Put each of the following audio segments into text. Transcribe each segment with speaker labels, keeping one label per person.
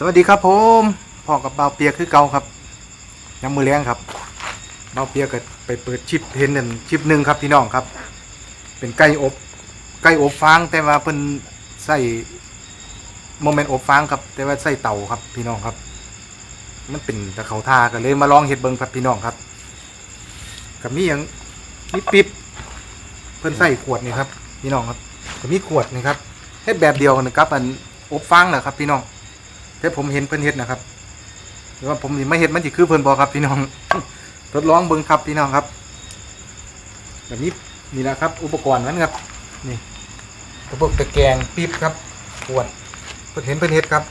Speaker 1: สวัสดีครับผมพ่อกับเบาเปียกคือเก่าครับยังมือแรงครับเบาเปียกก็ไปเปิดชิปเห็นนั่นชิปหนึ่งครับพี่น้องครับ เป็นไก่อบไก่อบฟางแต่ว่าเป็นใส่โมเมนต์อบฟางครับ แต่ว่าใส่เต่าครับพี่น้องครับ มันเป็นตะเขาทากันเลยมาลองเห็ดเบิงครับพี่น้องครับกับมีอย่างมีปิ๊บเพิ่นใส่ขวดนี่ครับ พี่น้องครับกับมีขวดนี่ครับเฮ็ดแบบเดียวกันครับอันอบฟางนะครับ พี่น้อง แต่ผมเห็นเพิ่นเฮ็ดนะครับแต่ว่าผมไม่เห็นมันสิคือเพิ่นบ่ครับพี่น้อง ทดลองเบิ่งครับพี่น้องครับ แบบนี้นี่แหละครับ อุปกรณ์มันครับ นี่กระบอกตะแกรงปี๊บครับขวดเพิ่นเห็นเพิ่นเฮ็ดครับ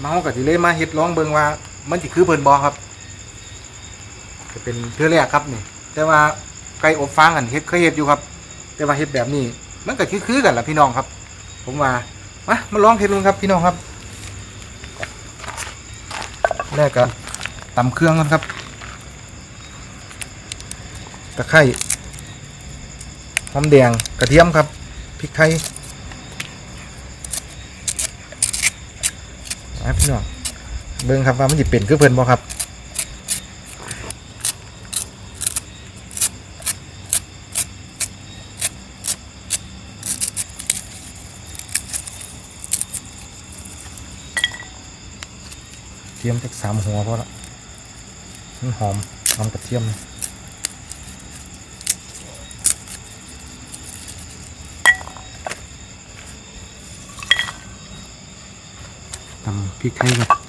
Speaker 1: เมาส์กับสิเลยมาเฮ็ดลองเบิ่งว่า มันสิคือเพิ่นบ่ครับจะเป็นเทื่อแรกครับนี่ แต่ว่าไก่อบฟางอันเฮ็ดเคยเฮ็ดอยู่ครับ แต่ว่าเฮ็ดแบบนี้ มันก็คือๆกันแหละพี่น้องครับ ผมว่า มามาลองเห็ดดูครับพี่น้องครับ แรกก็ตำเครื่องกันครับตะไคร้หอมแดงกระเทียมครับพริกไทยนะพี่น้องเบิ่งครับว่ามันจะเป็นคือเพิ่นบ่ครับ ทียมสักสามหัวพอละมันหอมหอมกระเทียมนะตำพริกไทยครับ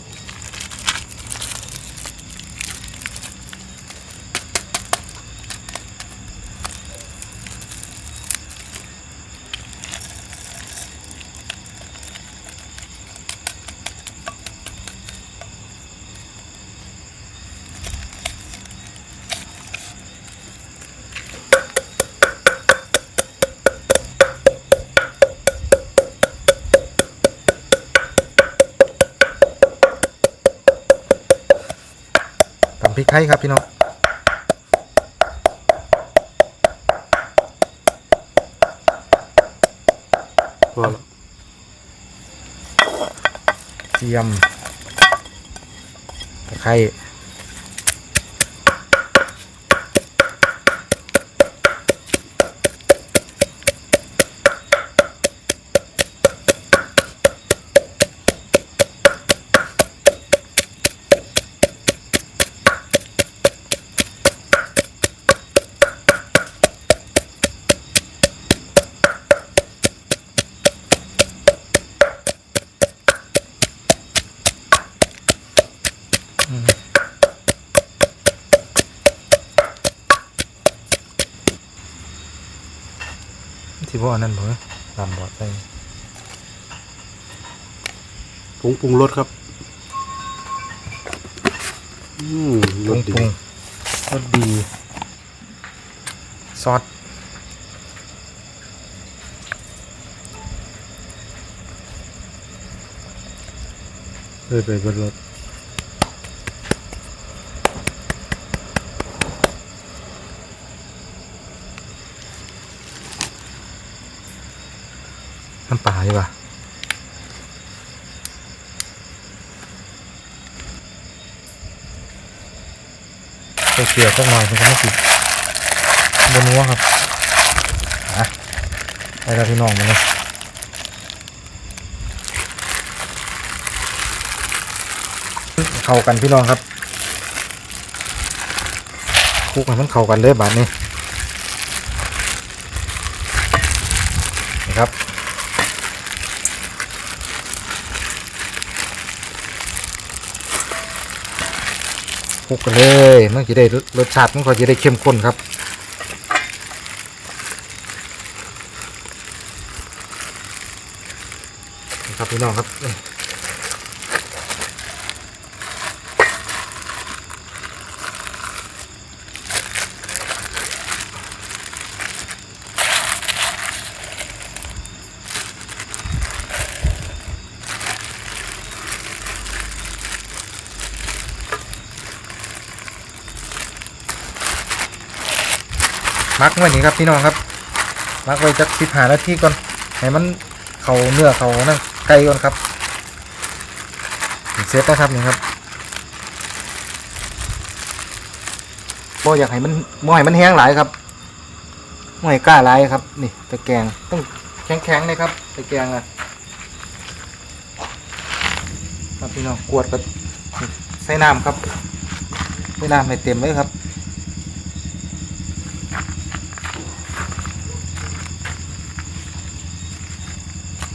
Speaker 1: ตำพริกไทยครับพี่น้องพอแล้วเทียมตะไคร้ ที่พ่ออันนั้นเหรอลำบอดใส่
Speaker 2: ผงปรุงรสครับ อืม
Speaker 1: ป
Speaker 2: ร
Speaker 1: รุง
Speaker 2: ส
Speaker 1: ป
Speaker 2: ดี
Speaker 1: รุงรสดี ซอส
Speaker 2: เลยไปเป็นรส
Speaker 1: น้ำปลาดีกว่าใส่เกลือสักหน่อยมันก็ไม่ติดบนนัวครับอะไปแล้วพี่น้องมาเลยเข้ากันพี่น้องครับคุกให้มันเข้ากันเลยบาดนี้นะครับ คลุกกันเลยมันจะได้รสชาติมันก็จะได้เข้มข้นครับครับพี่น้องครับ มักไว้นี่ครับพี่น้องครับมักไว้จักสิบหานาทีก่อนให้มันเขาเนื้อเขานั่นไก่ก่อนครับเซตนะครับนี่ครับบ่อยากให้มันบ่ให้มันแห้งหลายครับบ่ให้กล้าหลายครับ นี่ตะแกงต้องแข็งๆเลยครับตะแกงอะครับพี่น้องกวดกับใส่น้ำครับใส่น้ำให้เต็มเลยครับ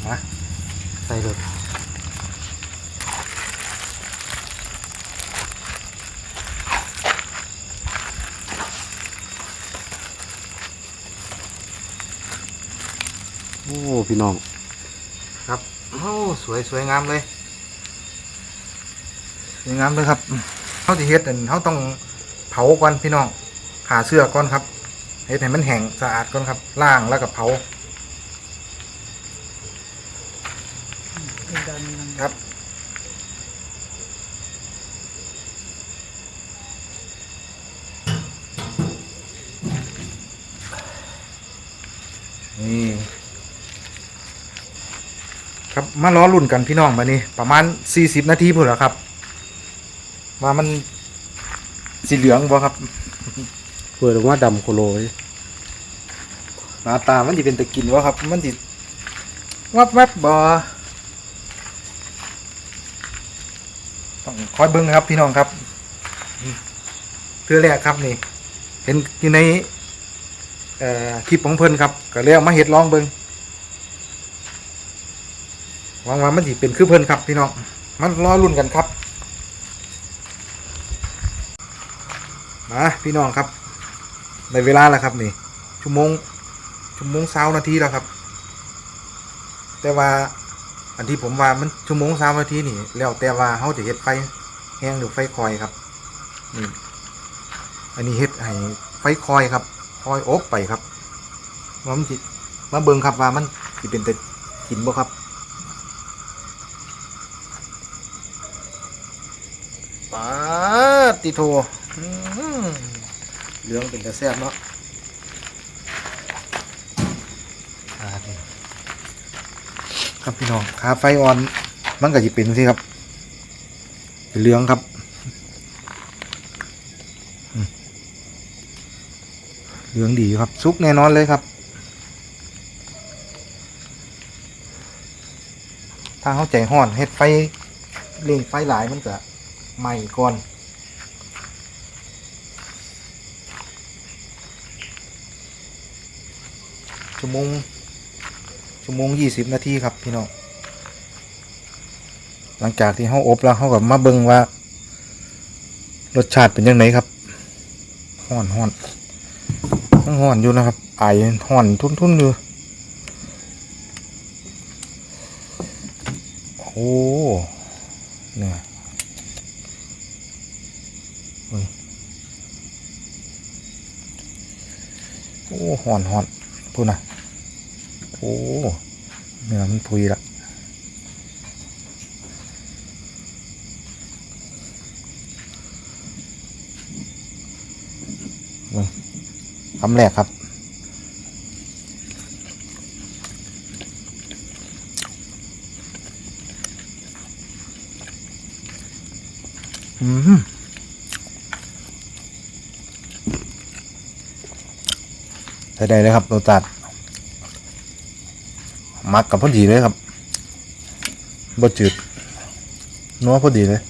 Speaker 1: มาใส่เลย
Speaker 2: โอ้พี่น้อง
Speaker 1: ครับโอ้สวยสวยงามเลยสวยงามเลยครับเขาจะเฮ็ดเขาต้องเผาก่อนพี่น้องขาเสื้อก่อนครับเฮ็ดให้มันแห้งสะอาดก่อนครับล่างแล้วก็เผาครับนี่ ครับมาล้อรุ่นกันพี่น้องมานี่ประมาณ 40 นาทีพุ่นแล้วครับว่ามันสีเหลืองบ่ครับ
Speaker 2: เปิดออกมาดำโคโลเลย
Speaker 1: หน้าตามันสิเป็นตะกินวะครับ มันสิวับวับบ่ต้องคอยเบิ่งครับพี่น้องครับเทื่อแรกครับนี่ เห็นอยู่ในเอ่อคลิปของเพิ่นครับ ก็เลยเอามาเฮ็ดลองเบิ่ง หวังว่ามันสิเป็นคือเพิ่นครับพี่น้อง มันรอรุ่นกันครับ มาพี่น้องครับในเวลาแล้วครับนี่ชั่วโมงชั่วโมงเช้านาทีแล้วครับ แต่ว่าอันที่ผมว่ามันชั่วโมงเช้านาทีนี่ แล้วแต่ว่าเขาจะเฮ็ดไฟแห้งหรือไฟคอยครับนี่อันนี้เฮ็ดให้ไฟคอยครับ คอยอบไปครับว่ามันสิมาเบิ่งครับว่ามันสิเป็นแต่กินบ่ครับ ปาดติโทเหลืองเป็นแต่แซบเนาะครับพี่น้องขาไฟอ่อน มันก็จะเป็นสิครับ เป็นเหลืองครับเหลืองดีครับ ซุกแน่นอนเลยครับ ถ้าเข้าใจห่อนเฮ็ดไฟเร่งไฟหลายมันจะ ไหม้ก่อนชั่วโมงชั่วโมงยี่สิบนาทีครับพี่น้องหลังจากที่เขาอบแล้วเขากับมาเบิงว่า รสชาติเป็นยังไงครับห่อนห่อนยังห่อนอยู่นะครับไอห่อนทุ่นทุ่นอยู่โอ้เนี่ย โอ้หอนหอนพูดนะโอ้เนื้อมันพุยละคำแรกครับอืม ช้ได้เลยครับโรตัดมักกับพอดีเลยครับบดจืดนัวพอดีเลย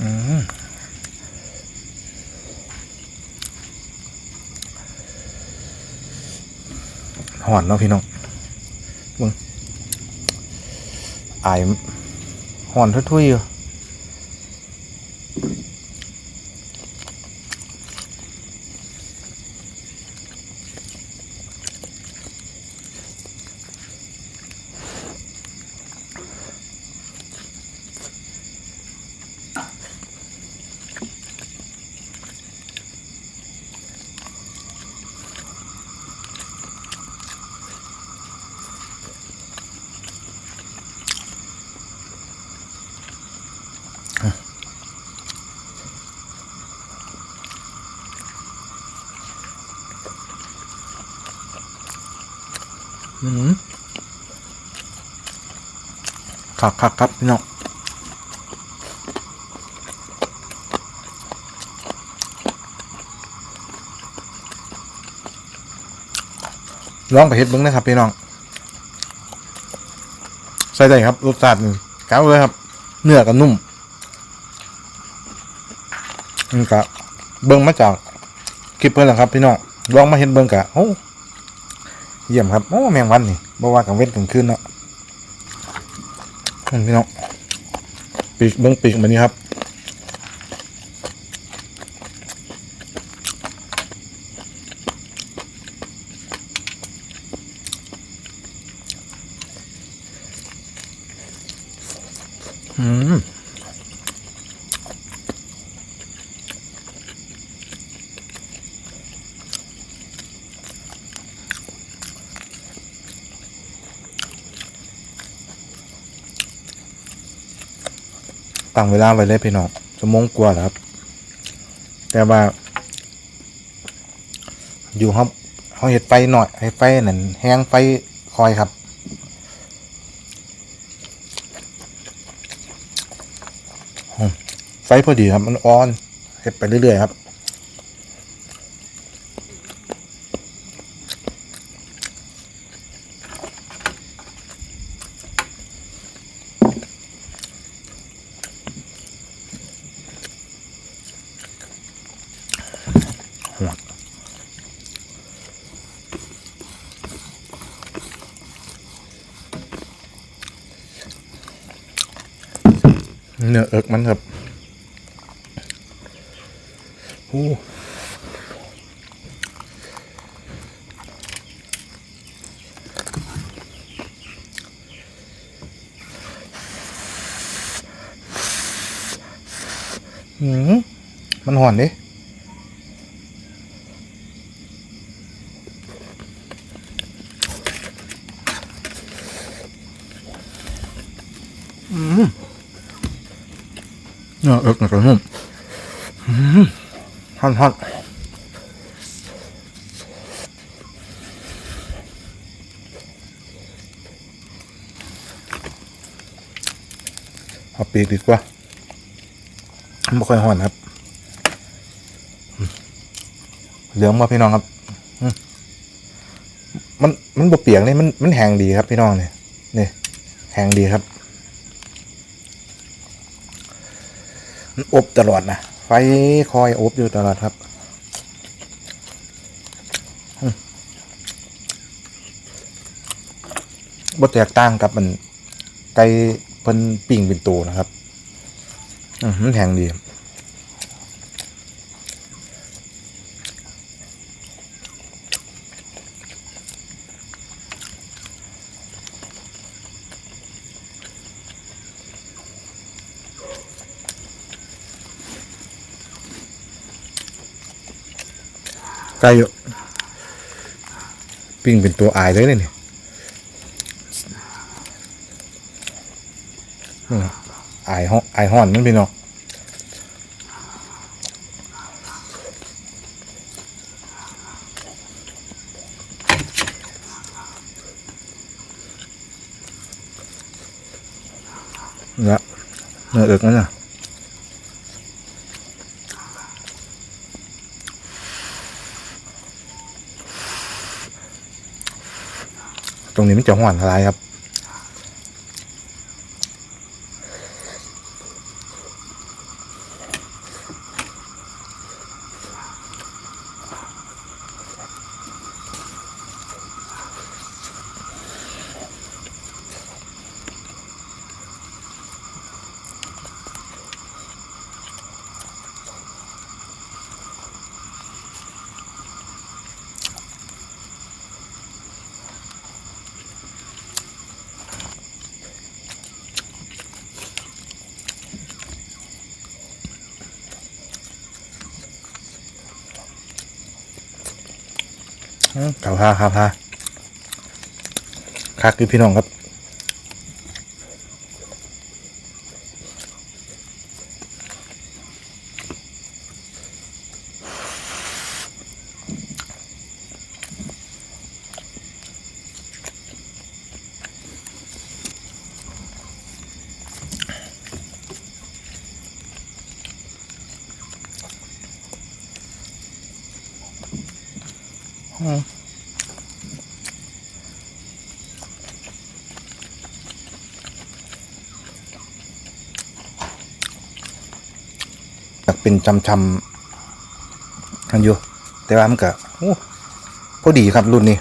Speaker 1: อืมหอนเนาะพี่น้องมึงอายหอนทุยๆอยู่ ครับครับครับพี่น้องลองไปเฮ็ดเบิ้งนะครับพี่น้อง ใส่ได้ครับรสชาติแก้าวเลยครับ เนื้อก็นุ่มนี่กะเบิ้งมาจากคลิปเพิ่นแหละครับพี่น้องลองมาเห็นเบิ้งกะโอ้ เยี่ยมครับโอ้แมงวันนี่บ่ว่ากังเว้นกลางคืนเนาะนั่นพี่น้องปีกเบิ้งปีกแบบนี้ครับ ตั้งเวลาไว้เลยพี่น้องชั่วโมงกว่าครับ แต่ว่า อยู่ครับเขาเห็ดไฟหน่อยให้ไฟนั่นแห้งไฟคอยครับไฟพอดีครับ มันออนเห็ดไปเรื่อยๆครับ มันครับโอ้หืมมันหอนดิ นื้อเอิกนะครับผมฮันฮันเอาปีกดีกว่าไม่ค่อยห่อนครับ เหลืองมาพี่น้องครับ มันมันบวเปียกนี่มันมันแห้งดีครับพี่น้องเนี่ยนี่แห้งดีครับ มัน อบตลอดนะไฟคอยอบอยู่ตลอดครับบ่แตกต่างกับมันไก่เพิ่นปิ่งเป็นตัวนะครับ อืมมันแข็งดี ไก่อยู่ปิ้งเป็นตัวอายเลยเนี่ยอายห้องอายห่อนนั่นพี่น้องเนี่ยเนื้อเอิกนั่นน่ะ ตรงนี้มันจะห่อนอะไรครับ ข่าวพาข่าวพาคักคือพี่น้องครับ เป็นจำจำกันอยู่แต่ว่ามันก็โอ้พอดีครับรุ่นนี้ ค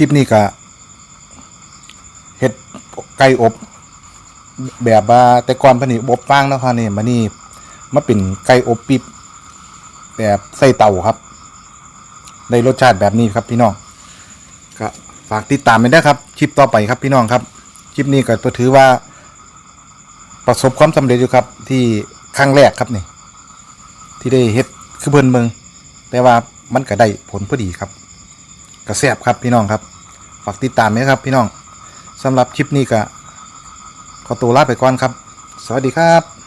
Speaker 1: ลิปนี้ก็เฮ็ดไก่อบ แบบว่าแต่ก่อนพิ่นนี่อบฟางเนาะครับนี่มานี่มาเป็นไก่อบปิบแบบใส่เตาครับได้รสชาติแบบนี้ครับพี่น้องก็ฝากติดตามไปด้ครับคลิปต่อไปครับพี่น้องครับคลิปนี้ก็ถือว่า ประสบความสำเร็จอยู่ครับ ที่ครั้งแรกครับนี่ ที่ได้เฮ็ดคือเพิ่นเมืองแต่ว่ามันก็ได้ผลพอดีครับ กระแสบครับพี่น้องครับฝากติดตามนะครับพี่น้องสำหรับคลิปนี้ก็ขอตัวลาไปก่อนครับ สวัสดีครับ